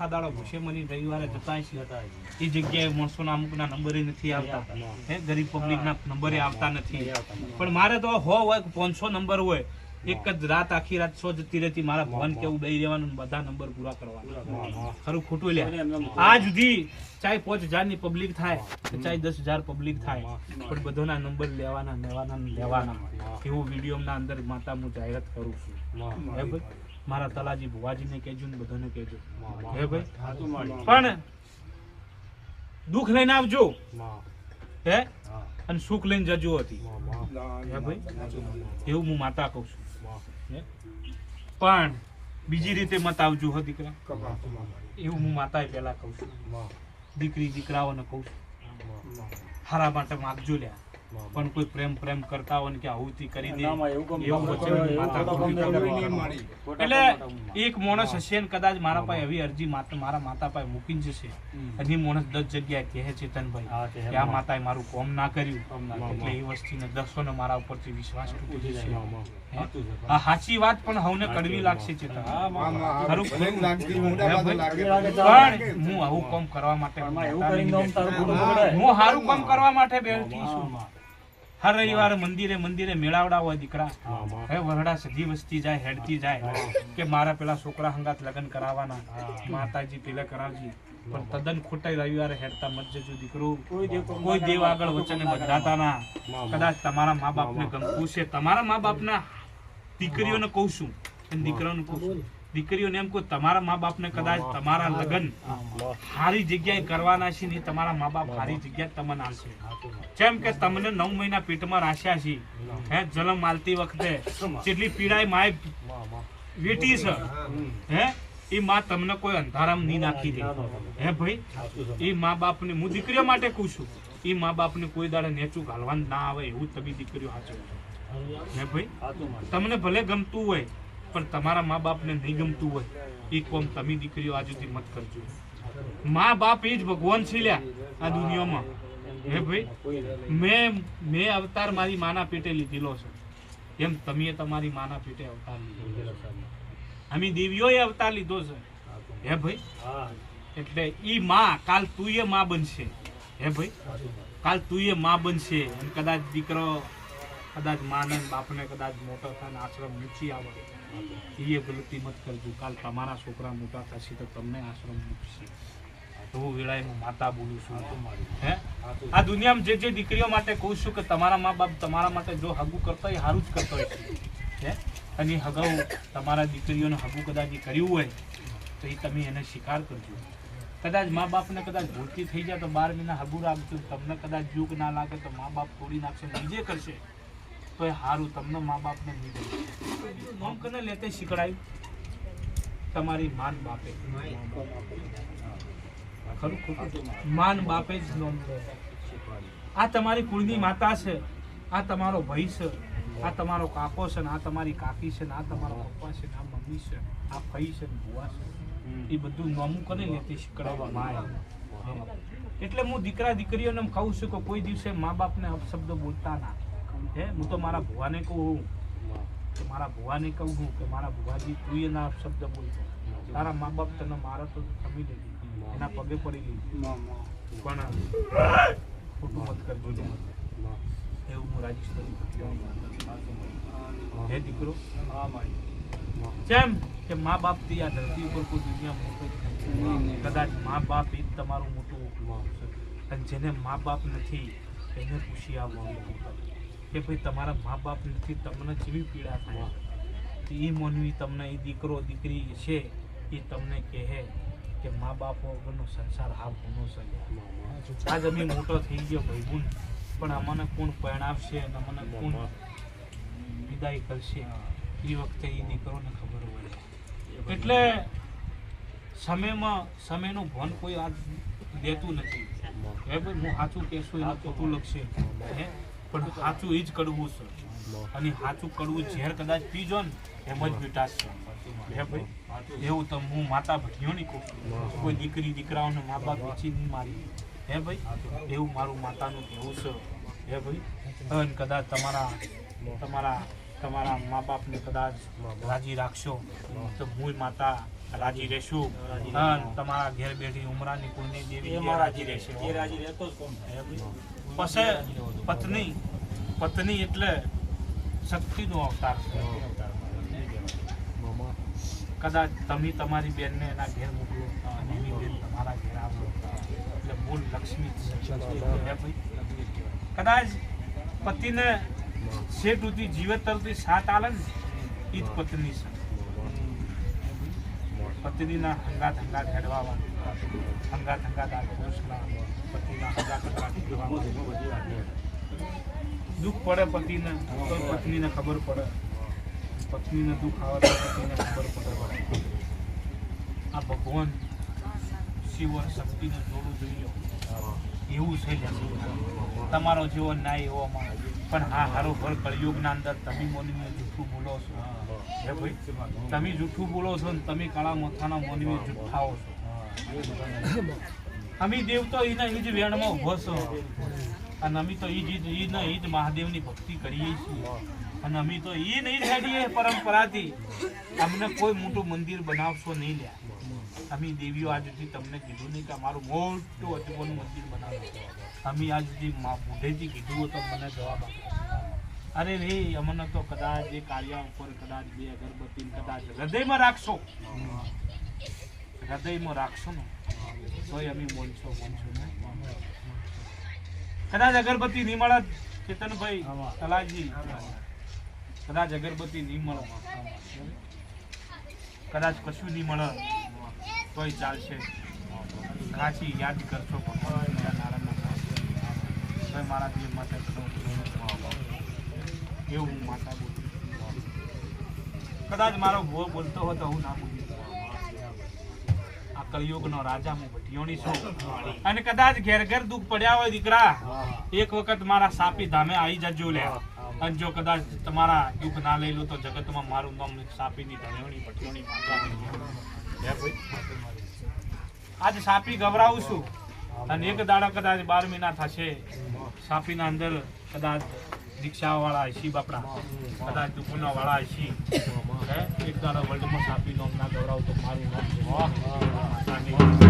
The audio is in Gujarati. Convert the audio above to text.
આખા દાડો ભૂસે મરી રવિવારે જતા છે એ જગ્યાએ માણસોના અમુકના નંબરે નથી આવતા. હે ગરીબ પબ્લિકના નંબરે આવતા નથી. પણ મારે તો હો હોય પાંચસો નંબર હોય એક જ રાત આખી રાત સો જતી રહેતી મારા ભવન કેવું દઈ રહેવાનું બધા નંબર પૂરા કરવાના. ખરું ખોટું લે આ સુધી ચાહે પાંચ હજારની પબ્લિક થાય ચાહે દસ હજાર પબ્લિક થાય પણ બધાના નંબર લેવાના લેવાના લેવાના. એવું વિડીયોના અંદર માતા હું જાહેરાત કરું છું. ભાઈ મારા તલાજી ભુવાજીને કહેજો ને બધાને કહેજો. હે ભાઈ? પણ દુઃખ લઈને આવજો. હે? અને સુખ લઈને જજો હતી. હે ભાઈ? એવું હું માતા કહું છું. પણ બીજી રીતે મત આવજો હો દીકરા. એવું હું માતાએ પહેલા કહું છું. દીકરી દીકરાઓને કહું છું. હારા માટે માગજો લ્યા. પણ કોઈ પ્રેમ પ્રેમ કરતા હોય કે આહુતિ કરી દે એવું. એટલે એક માણસ હશે ને કદાચ મારા પાસે એવી અરજી મારા માતા પાસે મૂકીને જશે. અને માણસ દસ જગ્યાએ કહે છે તનભાઈ કે આ માતાએ મારું કોમ ના કર્યું. એટલે એ વસ્તીને દસો ને મારા ઉપરથી વિશ્વાસ તૂટી જશે. આ સાચી વાત પણ હવને કડવી લાગશે ચેતન. પણ હું આવું કામ કરવા માટે હું સારું કામ કરવા માટે બેઠી છું. હર રવિવારે મંદિરે મંદિરે મેળાવડા હોય દીકરા. હે વરડા સધી વસ્તી જાય હેડતી જાય. કે મારા પેલા છોકરા હંગાત લગ્ન કરાવવાના. માતાજી પેલા કરાવજી. પણ તદ્દન ખોટા રવિવારે હેડતા મત જજો દીકરો. કોઈ દેવ આગળ વચને બધાતા ના કદાચ તમારા મા બાપને ગમતું છે તમારા મા બાપના દીકરીઓને કહું છું. અને દીકરાઓને કહું છું. દીકરીઓને એમ કહું તમારા મા બાપને કદાચ તમારા લગ્ન સારી જગ્યાએ કરવાના છે ને તમારા મા બાપ સારી જગ્યાએ તમને આવશે જેમ કે તમને નવ મહિના પેટમાં રાખ્યા છે હે જન્મ માલતી વખતે જેટલી પીડાય માય વેટી છે હે એ માં તમને કોઈ અંધારામાં નહીં નાખી દે. હે ભાઈ? એ મા બાપને હું દીકરીઓ માટે કહું છું એ મા બાપને કોઈ દાડે નેચું ઘાલવાનું ના આવે એવું તમે દીકરીઓ સાચવજો હે ભાઈ? તમને ભલે ગમતું હોય પણ તમારા મા બાપને નહીં ગમતું હોય, એ કોમ તમે દીકરીઓ આ મત કરજો. મા બાપ એ જ ભગવાન છે આ દુનિયામાં. હે ભાઈ? મેં મેં અવતાર મારી માના પેટે લીધેલો છે. એમ તમે તમારી માના પેટે અવતાર લીધેલો છે. અમે દેવીઓએ અવતાર લીધો છે. હે ભાઈ? એટલે ઈ માં, કાલ તું એ માં બનશે. હે ભાઈ? કાલ તું એ માં બનશે. કદાચ દીકરો, કદાચ માને બાપને કદાચ મોટો થાય આશ્રમ નીચી આવે એ ગલતી મત કરજો. કાલ તમારા છોકરા મોટા થશે તો તમને આશ્રમ મૂકશે તો વેળાએ હું માતા બોલું છું. હે આ દુનિયામાં જે જે દીકરીઓ માટે કહું છું કે તમારા મા બાપ તમારા માટે જો હગું કરતા હોય સારું જ કરતા હોય હે? અને હગાઉ તમારા દીકરીઓને હગું કદાચ કર્યું હોય તો એ તમે એને સ્વીકાર કરજો. કદાચ મા બાપને કદાચ ભૂલથી થઈ જાય તો બાર મહિના હગું રાખજો. તમને કદાચ જુગ ના લાગે તો મા બાપ તોડી નાખશે બીજે કરશે. તો એ સારું તમને મા બાપને નહીં ગમશે કને લેતે શીખડાયું. તમારી માન બાપે. ખરું? ખોટું માન બાપે જ નોમ આ તમારી કુળની માતા છે. આ તમારો ભાઈ છે. આ તમારો કાકો છે ને આ તમારી કાકી છે ને આ તમારો પપ્પા છે ને આ મમ્મી છે આ ભાઈ છે ને ભુવા છે. એ બધું નોમું કરે લેતી શીખડાવવા માય એટલે હું દીકરા દીકરીઓને કહું છું કે કોઈ દિવસે મા બાપને અપશબ્દ બોલતા ના. હે? હું તો મારા ભુવાને કહું કે મારા ભુવાને કહું છું કે મારા ભુવાજી, તું એના શબ્દ બોલતો તારા મા બાપ તને મારા તો સમી લીધી એના પગે પડી લીધી પણ ખોટું મત કરજો. એવું હું રાજેશ્વરી હે દીકરો? જેમ કે મા બાપથી આ ધરતી ઉપર કોઈ દુનિયા મોટો કદાચ મા બાપ એ તમારું મોટું અને જેને મા બાપ નથી એને પૂછી આવવાનું કે ભાઈ તમારા મા બાપથી તમને કેવી પીડા થાય? તો એ માનવી તમને એ દીકરો દીકરી છે એ તમને કહે કે મા બાપ વગરનો સંસાર હાવ ગુનો છે. આજ અમે મોટો થઈ ગયો ભાઈબુન પણ અમને કોણ પરણાવશે અને અમને કોણ વિદાય કરશે? એ વખતે એ દીકરોને ખબર હોય. એટલે સમયમાં સમયનું ભાન કોઈ આજ દેતું નથી. હે ભાઈ હું સાચું કહેશું એને ખોટું લખશે. હે? પણ સાચું એ જ કડવું છે. અને સાચું કડવું ઝેર કદાચ પીજો ને, એમ જ મીઠાશ છે. ભાઈ? એવું તો હું માતા ભટીઓની કહું છું. કોઈ દીકરી, દીકરાઓને મા બાપ વેચી નહીં મારી હે ભાઈ? એવું મારું માતાનું કહેવું છે. હે ભાઈ? અને કદાચ તમારા તમારા તમારા મા બાપને કદાચ રાજી રાખશો. તો હું માતા રાજી રહેશું. તમારા ઘેર બેઠી ઉમરાની કુળની દેવી રાજી રહેશે. એ રાજી રહેતો જ કોણ? પછી પત્ની પત્ની એટલે શક્તિનો અવતાર કદાચ તમે તમારી બેનને એના ઘેર મોકલો. અને એની બેન તમારા ઘેર આવો એટલે મૂળ લક્ષ્મી? કદાચ પતિને શેઠ ઉતી જીવત તરફથી સાત આલે ને એ જ પત્ની છે પત્નીના હંગાત હંગાત હેડવા હંગાત હંગાત આ પુરુષના પતિના હંગાત હંગાત દુઃખ પડે પતિને, તો પત્નીને ખબર પડે. પત્નીને દુઃખ આવે તો પતિને ખબર પડે. આ ભગવાન શિવ શક્તિને જોડું જોઈએ. એવું છે. તમારો જેવો ન્યાય એવો અમારો પણ હા હારો ફળ કળિયુગના અંદર તમે મોનીને જૂઠું બોલો છો. હે. ભાઈ? તમે જૂઠું બોલો છો ને તમે કાળા મોથાના મોનીને જૂઠાઓ છો. અમે દેવ તો એના એ જ વેણમાં ઊભો છો. અને અમે તો એ જ એ ને એ જ મહાદેવની ભક્તિ કરીએ છીએ. અને અમે તો એ નહીં છાડીએ પરંપરાથી. અમને કોઈ મોટું મંદિર બનાવશો નહીં લ્યા. અમે દેવીઓ આજથી તમને કીધું નહીં કે અમારું મોટું અજબોનું મંદિર બનાવો અમે આજ સુધી મોઢેથી કીધું તો મને જવાબ આપો. અરે રે, અમને તો કદાચ એ કાર્યા ઉપર કદાચ બે અગરબત્તી કદાચ હૃદયમાં રાખશો. હૃદયમાં રાખશો ને, તોય અમે બોલશો બોલશો નહીં. કદાચ અગરબત્તી નહીં મળે ચેતનભાઈ તલાજી. કદાચ અગરબત્તી નહીં મળે કદાચ કશું નહીં મળે તોય ચાલશે. કાચી યાદ કરશો ભગવાન. તોય મારા જીવ માટે એવું માતા બોલું કદાચ મારો ભો બોલતો હોય તો હું ના બોલી આ કળિયુગનો રાજા હું ભટિયોણી છું. અને કદાચ ઘેર ઘેર દુઃખ પડ્યા હોય દીકરા એક વખત મારા સાપી ધામે આવી જજો લે. અને જો કદાચ તમારા દુઃખ ના લઈ લો તો જગતમાં મારું નામ સાપીની ધણેવણી ભટિયોણી માતા. હે સાપી ગભરાવું છું. અને એક દાડા કદાચ બાર મહિના થશે. સાપીના અંદર કદાચ રિક્ષા વાળા હશી બાપડા. કદાચ દુકાનો વાળા હશી એક દાડા વર્લ્ડમાં સાપી નામ ના ગૌરવ તો મારું નામ